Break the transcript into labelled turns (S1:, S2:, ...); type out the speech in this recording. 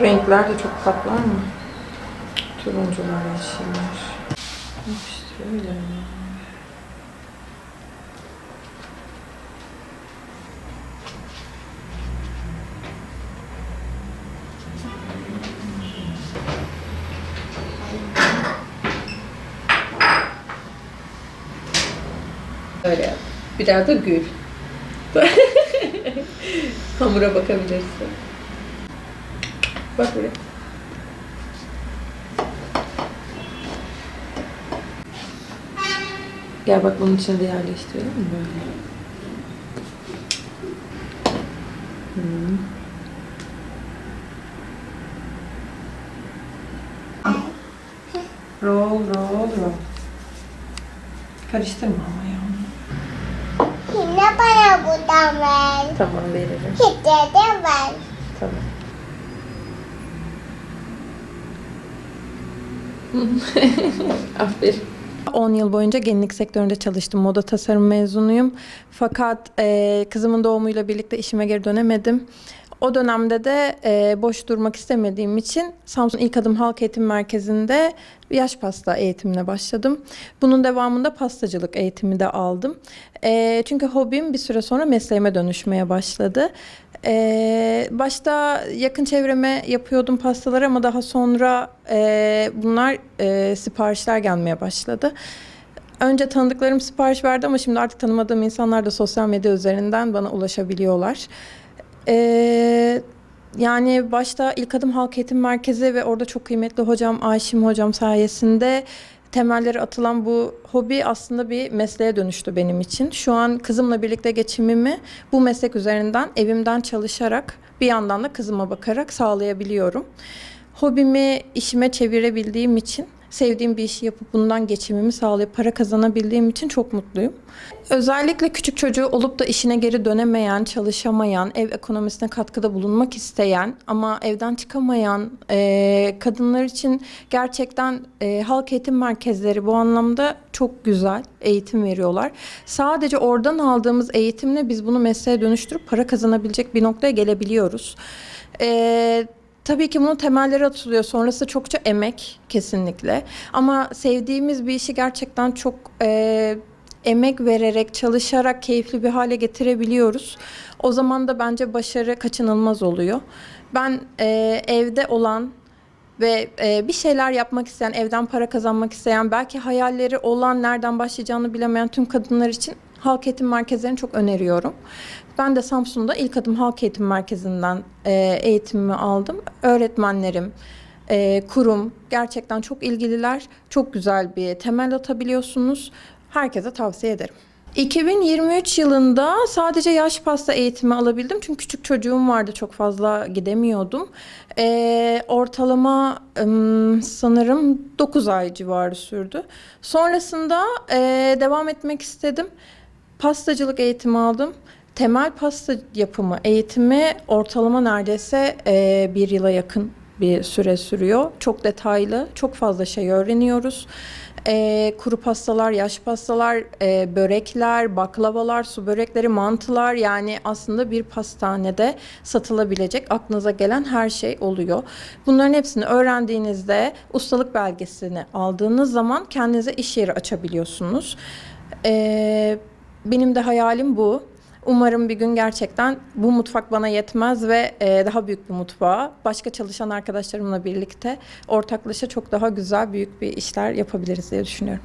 S1: Renkler de çok patlar mı? Turuncular, yeşiller. İşte öyle. Öyle yap. Biraz da gül. Hamura bakabilirsin. Bak buraya. Gel bak bunun içine de yerleştirelim mi böyle? Hmm. Roll, roll, roll. Karıştırma ama ya.
S2: Yine bana buradan ver.
S1: Tamam veririm.
S2: Hiç de ver.
S1: Tamam. Aferin. 10 yıl boyunca gelinlik sektöründe çalıştım. Moda tasarım mezunuyum. Fakat e, kızımın doğumuyla birlikte işime geri dönemedim. O dönemde de e, boş durmak istemediğim için Samsun İlk Adım Halk Eğitim Merkezi'nde yaş pasta eğitimine başladım. Bunun devamında pastacılık eğitimi de aldım. E, çünkü hobim bir süre sonra mesleğime dönüşmeye başladı. E, başta yakın çevreme yapıyordum pastaları ama daha sonra e, bunlar e, siparişler gelmeye başladı. Önce tanıdıklarım sipariş verdi ama şimdi artık tanımadığım insanlar da sosyal medya üzerinden bana ulaşabiliyorlar. Ee, yani başta İlk Adım Halk Eğitim Merkezi ve orada çok kıymetli hocam Ayşim hocam sayesinde temelleri atılan bu hobi aslında bir mesleğe dönüştü benim için. Şu an kızımla birlikte geçimimi bu meslek üzerinden evimden çalışarak bir yandan da kızıma bakarak sağlayabiliyorum. Hobimi işime çevirebildiğim için sevdiğim bir işi yapıp bundan geçimimi sağlayıp para kazanabildiğim için çok mutluyum. Özellikle küçük çocuğu olup da işine geri dönemeyen, çalışamayan, ev ekonomisine katkıda bulunmak isteyen ama evden çıkamayan e, kadınlar için gerçekten e, halk eğitim merkezleri bu anlamda çok güzel eğitim veriyorlar. Sadece oradan aldığımız eğitimle biz bunu mesleğe dönüştürüp para kazanabilecek bir noktaya gelebiliyoruz. E, Tabii ki bunun temelleri atılıyor. Sonrası çokça emek kesinlikle. Ama sevdiğimiz bir işi gerçekten çok e, emek vererek, çalışarak keyifli bir hale getirebiliyoruz. O zaman da bence başarı kaçınılmaz oluyor. Ben e, evde olan ve e, bir şeyler yapmak isteyen, evden para kazanmak isteyen, belki hayalleri olan, nereden başlayacağını bilemeyen tüm kadınlar için halk eğitim merkezlerini çok öneriyorum. Ben de Samsun'da İlk Adım Halk Eğitim Merkezi'nden e, eğitimimi aldım. Öğretmenlerim, e, kurum gerçekten çok ilgililer. Çok güzel bir temel atabiliyorsunuz. Herkese tavsiye ederim. 2023 yılında sadece yaş pasta eğitimi alabildim. Çünkü küçük çocuğum vardı çok fazla gidemiyordum. Ee, ortalama ım, sanırım 9 ay civarı sürdü. Sonrasında e, devam etmek istedim. Pastacılık eğitimi aldım. Temel pasta yapımı eğitimi ortalama neredeyse e, bir yıla yakın bir süre sürüyor. Çok detaylı, çok fazla şey öğreniyoruz. E, kuru pastalar, yaş pastalar, e, börekler, baklavalar, su börekleri, mantılar yani aslında bir pastanede satılabilecek aklınıza gelen her şey oluyor. Bunların hepsini öğrendiğinizde ustalık belgesini aldığınız zaman kendinize iş yeri açabiliyorsunuz. E, benim de hayalim bu. Umarım bir gün gerçekten bu mutfak bana yetmez ve e, daha büyük bir mutfağa başka çalışan arkadaşlarımla birlikte ortaklaşa çok daha güzel büyük bir işler yapabiliriz diye düşünüyorum.